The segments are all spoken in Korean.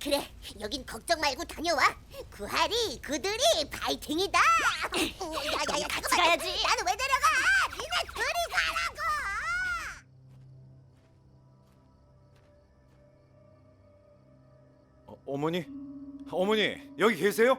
그래, 여긴 걱정 말고 다녀와. 구하리, 구들이 파이팅이다. 어, 야야야, 같이. 가야지. 나는 왜 데려가? 니네 둘이 가라고. 어, 어머니, 어머니 여기 계세요?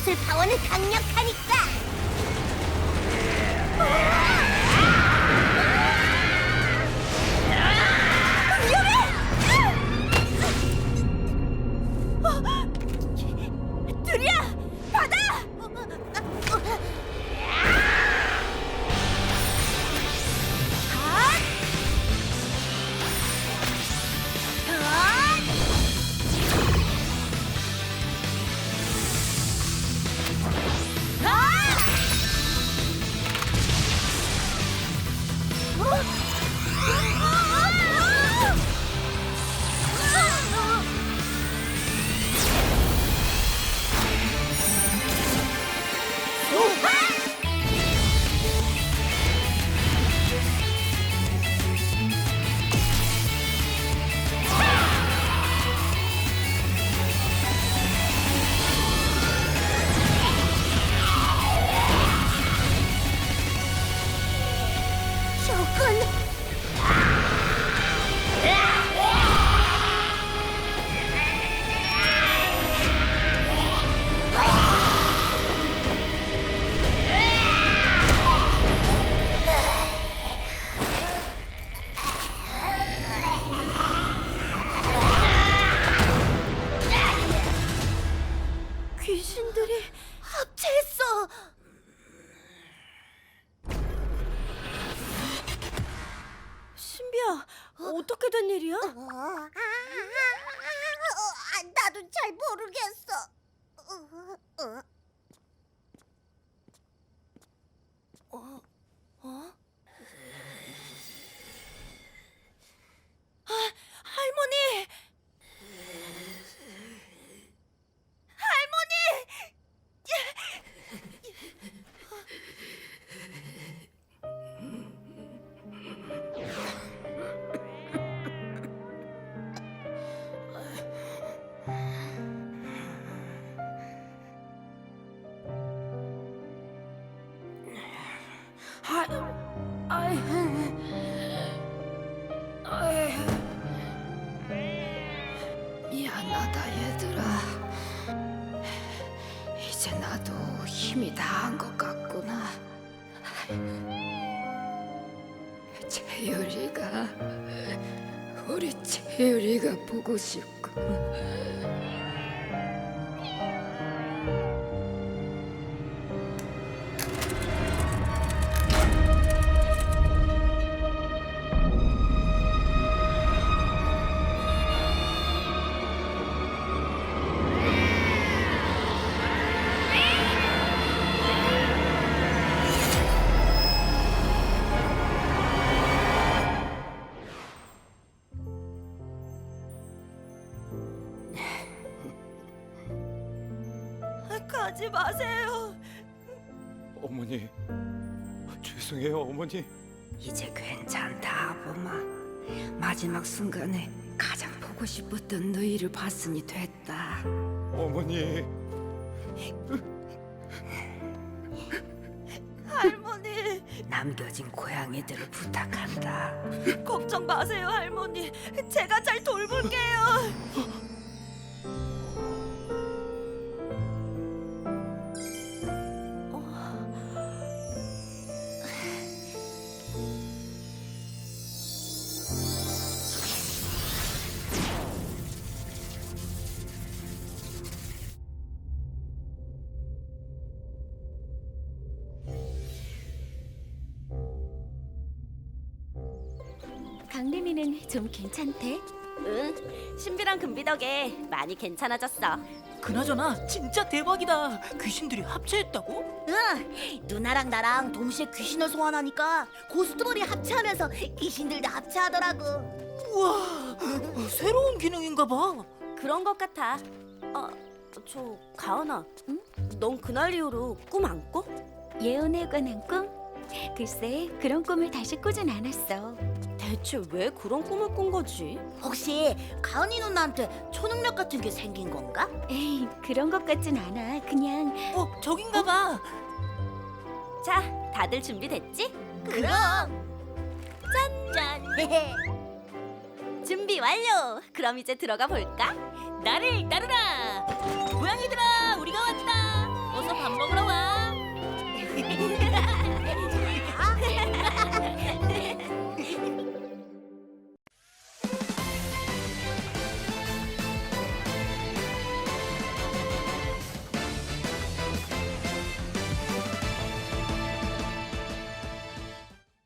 요술 파워는 강력하 어떻게 된 일이야? 어, 아, 아, 아, 나도 잘 모르겠어. 어, 어. 어? 힘이 다한 것 같구나. 재율이가 우리 재율 재율이가 보고 싶고 가지 마세요. 어머니 죄송해요 어머니 이제 괜찮다 아범아 마지막 순간에 가장 보고 싶었던 너희를 봤으니 됐다 어머니 할머니, 남겨진 고양이들을 부탁한다 걱정 마세요, 할머니. 제가 잘 돌볼게요. 강림이는 좀 괜찮대? 응, 신비랑 금비 덕에 많이 괜찮아졌어. 그나저나 진짜 대박이다. 귀신들이 합체했다고? 응, 누나랑 나랑 동시에 귀신을 소환하니까 고스트볼이 합체하면서 귀신들도 합체하더라고. 우와, 새로운 기능인가 봐. 그런 것 같아. 아, 저 가은아, 응? 넌 그날 이후로 꿈 안 꿔? 예언에 관한 꿈? 글쎄 그런 꿈을 다시 꾸진 않았어 대체 왜 그런 꿈을 꾼 거지? 혹시 가은이 누나한테 초능력 같은 게 생긴 건가? 에이, 그런 것 같진 않아. 그냥 어, 저긴가 봐. 자, 다들 준비됐지? 그럼. 짠. 준비 완료. 그럼 이제 들어가 볼까? 나를 따르라. 고양이들아, 우리가 왔다. 어서 밥 먹으러 와. 아,